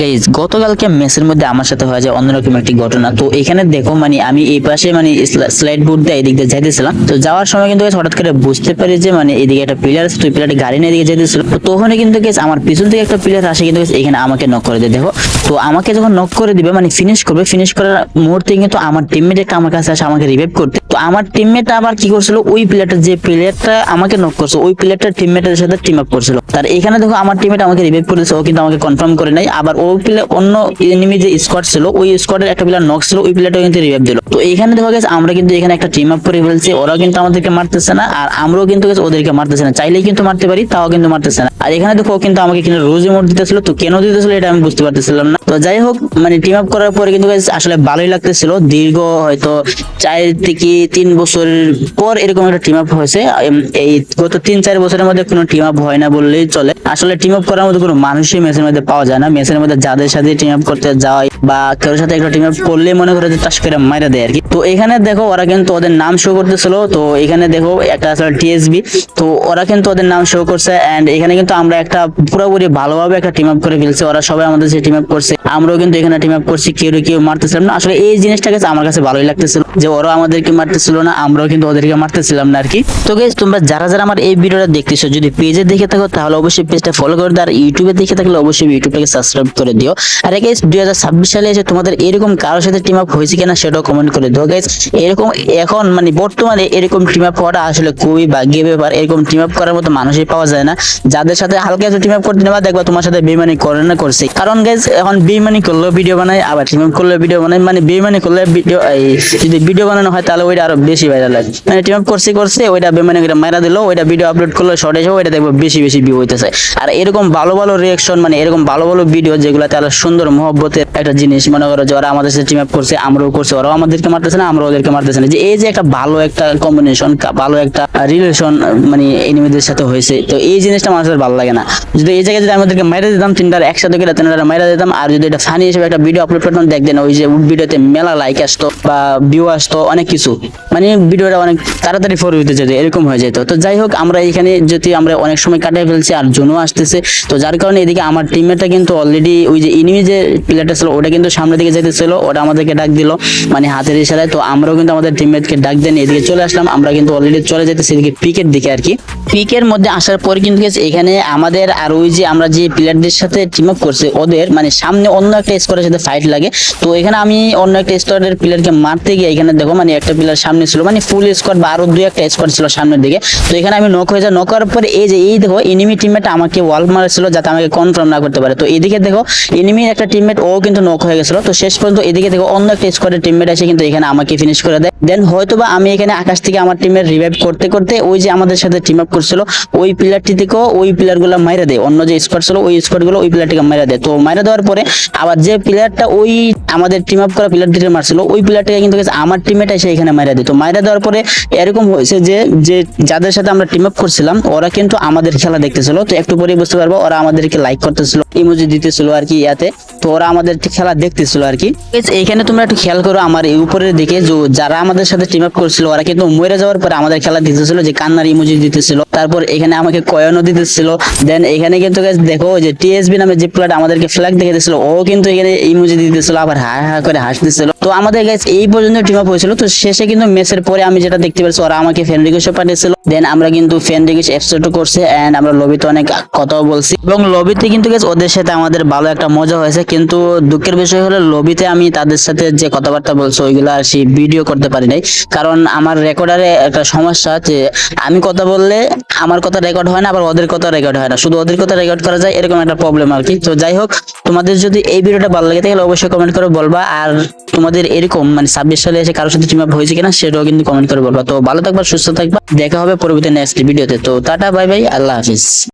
Guys গতকালকে মেসের মধ্যে আমার সাথে হয়ে যায় অন্যরকম একটি ঘটনা। তো এখানে দেখো মানে আমি এই পাশে মানে স্লাইড বোর্ড দিয়ে এদিক দিয়ে যাইতেছিলাম। তো যাওয়ার সময় কিন্তু হঠাৎ করে বুঝতে পারি যে মানে এদিকে একটা প্লেয়ার আছে, তো প্লেয়ারটি গাড়ি নিয়ে এদিকে যেতেছিল তো তখনই কিন্তু guys আমার পিছন থেকে একটা প্লেয়ার আসে, কিন্তু এখানে আমাকে নক করে দেয়। দেখো, তো আমাকে যখন নক করে দিবে মানে ফিনিশ করবে ফিনিশ করার মুহূর্তে কিন্তু আমার টিমমেট আমার কাছে আসে, আমাকে রিভাইভ করতে। তো আমার টিমমেট আবার কি করছিল, ওই প্লেয়ারটা যে প্লেয়ারটা আমাকে নক করছে, ওই প্লেয়ারটা টিমমেটের সাথে টিম আপ করছিল। তার এখানে দেখো, আমার টিমমেট আমাকে রিভাইভ করেছে, ও কিন্তু আমাকে কনফার্ম করে নাই। আবার ওই প্লেয়ার অন্য এনিমি যে স্কোয়াড ছিল, ওই স্কোয়াডের একটা প্লেয়ার নক ছিল, ওই প্লেয়ারটা কিন্তু রিভাইভ দিল। তো এখানে দেখো গেছে, আমরা কিন্তু এখানে একটা টিম আপ করে ফেলছি, ওরাও কিন্তু আমাদেরকে মারতেছে না, আর আমরাও কিন্তু ওদেরকে মারতেছে না। চাইলেই কিন্তু মারতে পারি, তাও কিন্তু মারতেছে না। আর এখানে দেখো কিন্তু আমাকে কিন্তু রোজ মোট দিতেছিল, তো কেন দিতেছিল এটা আমি বুঝতে পারতেছিলাম না। তো যাই হোক মানে টিম আপ করার পরে কিন্তু আসলে ভালোই লাগতেছিল। দীর্ঘ হয়তো চার থেকে তিন বছরের পর এরকম একটা টিম আপ হয়েছে। এই গত তিন, চার বছরের মধ্যে কোনো টিম আপ হয় না বললেই চলে। আসলে টিম আপ করার মধ্যে কোনো মানুষই মেসের মধ্যে পাওয়া যায় না। মেসের মধ্যে যাদের সাথে টিম আপ করতে যাওয়াই বা কারোর সাথে একটা টিম আপ করলে মনে করে যে টাস করে মাইরা দেয় আর কি তো এখানে দেখো, ওরা কিন্তু ওদের নাম শো করতেছিল। তো এখানে দেখো, একটা আসলে টিএসবি তো ওরা কিন্তু ওদের নাম শো করছে। এন্ড এখানে কিন্তু আমরা একটা পুরোপুরি ভালোভাবে একটা টিম আপ করে ফেলছি। ওরা সবাই আমাদের সাথে টিম আপ করছে। আমরাও কিন্তু এখানে টিম আপ করছি কেউ কেউ মারতেছিলাম না। আসলে এই জিনিসটা কাছে আমার কাছে ভালোই লাগতেছিল যে ওরা আমাদেরকে মারতেছিল না, আমরাও কিন্তু ওদেরকে মারতেছিলাম না আর কি তো গাইজ তোমরা যারা যারা আমার এই ভিডিওটা দেখতেছো, যদি পেজে দেখে থাকো, তাহলে অবশ্যই পেজটা ফলো করে দাও, আর ইউটিউবে দেখে থাকলে অবশ্যই ইউটিউবটাকে সাবস্ক্রাইব করে দিও। আর গাইজ দুই হাজার ছাব্বিশ সালে এসে তোমাদের এরকম কারোর সাথে টিম আপ হয়েছে কিনা সেটাও কমেন্ট করে দিও। গাইজ এরকম এখন মানে বর্তমানে এরকম টিম আপ হওয়াটা আসলে খুবই ভাগ্যের ব্যাপার। এরকম টিম আপ করার মতো মানুষই পাওয়া যায় না। যাদের সাথে হালকা একটু টিম আপ করতে নেবা, দেখবা তোমার সাথে বেমানি করে না করছে। কারণ গাইজ এখন বেমানি করলেও ভিডিও বানায়, আবার টিম আপ করলেও ভিডিও বানায় মানে বেমানি করলে ভিডিও যদি ভিডিও বানানো হয় তাহলে ওইটা আরও বেশি ভাইরাল লাগে মানে টিম আপ করছে করছে, ওইটা বেমানি করে মারা দিলো, ওইটা ভিডিও আপলোড করল শর্ট এসে ওইটা দেখব বেশি বেশি ভিউ হইতেছে। আর এরকম ভালো ভালো রিয়াকশন মানে এরকম ভালো ভালো ভিডিও যেগুলোতে আরও সুন্দর মহব্বতের একটা জিনিস, মনে করো যে ওরা আমাদের সাথে টিম আপ করছে, আমরাও করছে, ওরাও আমাদেরকে মারতেছে না আমরা ওদেরকে মারতেছে না। যে এই যে একটা ভালো একটা কম্বিনেশন ভালো একটা রিলেশন মানে এনিমিদের সাথে হয়েছে, তো এই জিনিসটা মানুষের ভালো লাগে না। যদি এই জায়গায় যদি আমাদেরকে মেরে দিতাম, তিনটার একসাথে করে তিনটার মেরে দিতাম, আর যদি এটা ফানি হিসেবে একটা ভিডিও আপলোড করতাম, দেখতেন ওই যে ভিডিওতে মেলা লাইক আসতো বা ভিউ আসতো, অনেক কিছু। মানে ভিডিওটা অনেক তাড়াতাড়ি ফর হইতে যেত, এরকম হয়ে যেত। তো যাই হোক, আমরা এখানে যদি আমরা অনেক সময় কাটিয়ে ফেলছি আর জুনও আসতেছে, তো যার কারণে এদিকে আমার টিমমেটটা কিন্তু অলরেডি ওই যে ইনিমি যে প্লেয়ারটা ছিল, ওটা কিন্তু সামনের দিকে যেতেছিল, ওটা আমাদেরকে ডাক দিল মানে হাতের ইশারায়। তো আমরাও কিন্তু আমাদের টিমমেটকে ডাক দেন এদিকে চলে আসলাম, আমরা কিন্তু অলরেডি চলে যেতেছি এদিকে পিকের দিকে আর কি। পিকের মধ্যে আসার পর কিন্তু এখানে আমাদের আর ওই যে আমরা যে প্লেয়ারদের সাথে টিম আপ করছে, ওদের মানে সামনে অন্য একটা স্কোয়ারের সাথে ফাইট লাগে। তো এখানে আমি অন্য একটা স্কোয়ারের প্লেয়ারকে মারতে গিয়ে এখানে দেখো মানে একটা প্লেয়ার সামনে ছিল মানে ফুল স্কোয়াড বা আরও দুই একটা স্কোয়াড ছিল সামনের দিকে। তো এখানে আমি নক হয়ে যাই নক করার পরে এই যে, এই দেখো এনিমি টিমমেট আমাকে ওয়াল মারছিল যাতে আমাকে কনফার্ম না করতে পারে। তো এদিকে দেখো এনিমির একটা টিমমেট ও কিন্তু নক হয়ে গেছিল। তো শেষ পর্যন্ত এদিকে দেখো, অন্য একটা স্কোয়াডের টিমমেট এসে কিন্তু এখানে আমাকে ফিনিশ করে দেয়। দেন হয়তোবা আমি এখানে আকাশ থেকে আমার টিমের রিভাইভ করতে করতে ওই যে আমাদের সাথে টিম আপ করছিল, ওই প্লেয়ারটি থেকেও ওই প্লেয়ারগুলো মাইরা দেয়। অন্য যে স্কোয়াড ছিল, ওই স্কোয়াডগুলো ওই প্লেয়ারটিকে মাইরা দেয়। তো মাইরা দেওয়ার পরে আবার যে প্লেয়ারটা ওই আমাদের টিম আপ করা প্লেয়ার দিকে মারছিল, ওই প্লেয়ারটাকে কিন্তু আমার টিমেট এসে এখানে মাইরা দেয়। তো মাইরা দেওয়ার পরে এরকম হয়েছে যে যে যাদের সাথে আমরা টিম আপ করছিলাম, ওরা কিন্তু আমাদের খেলা দেখতেছিল। তো একটু পরে বুঝতে পারব, ওরা আমাদেরকে লাইক করতেছিল ইমোজি দিতেছিল আর কি ইয়াতে। তো ওরা আমাদের খেলা দেখতেছিল আর কি। এইখানে তোমরা একটু খেয়াল করো আমার এই উপরের দিকে যারা আমাদের সাথে টিম আপ করছিল, ওরা কিন্তু মরে যাওয়ার পরে আমাদের খেলা দিতেছিল, যে কান্নার ইমোজি দিতেছিল। তারপর এখানে আমাকে কয়নও দিতেছিল। দেন এখানে কিন্তু দেখো যে টিএসবি নামে যে প্লেয়ার আমাদেরকে ফ্ল্যাগ দেখে দিয়েছিল ও কিন্তু এখানে ইমোজি দিতেছিল, আবার হা হা করে হাসতেছিল। তো আমাদের গাইস এই পর্যন্ত টিম আপ হয়েছিল। তো শেষে কিন্তু মেসের পরে আমি যেটা দেখতে পাচ্ছি ওরা আমাকে ফ্রেন্ড রিকোয়েস্ট পাঠিয়েছিল। দেন আমরা কিন্তু ফ্রেন্ড রিকোয়েস্ট অ্যাপসেটও করছে এন্ড আমরা লবিতে অনেক কথাও বলছি। এবং লবিতে কিন্তু ওদের সাথে আমাদের ভালো একটা মজা হয়েছে। কিন্তু দুঃখের বিষয় হলো লবিতে আমি তাদের সাথে যে কথাবার্তা বলছি, ওইগুলো আর সেই ভিডিও করতে পারি নাই। কারণ আমার রেকর্ডারে একটা সমস্যা যে আমি কথা বললে আমার কথা রেকর্ড হয় না, আবার ওদের কথা রেকর্ড হয় না। শুধু ওদের কথা রেকর্ড করা যায়, এরকম একটা প্রবলেম আর কি। তো যাই হোক, তোমাদের যদি এই ভিডিওটা ভালো লাগে, তাহলে অবশ্যই কমেন্ট করে বলবা। আর তোমাদের এরকম মানে ছাব্বিশ সালে এসে কারোর সাথে টিম আপ হয়েছে কিনা, সেটাও কিন্তু কমেন্ট করে বলবা। তো ভালো থাকবা, সুস্থ থাকবা। দেখা হবে পরবর্তী নেক্সট ভিডিওতে তো টাটা বাই বাই আল্লাহ হাফিজ।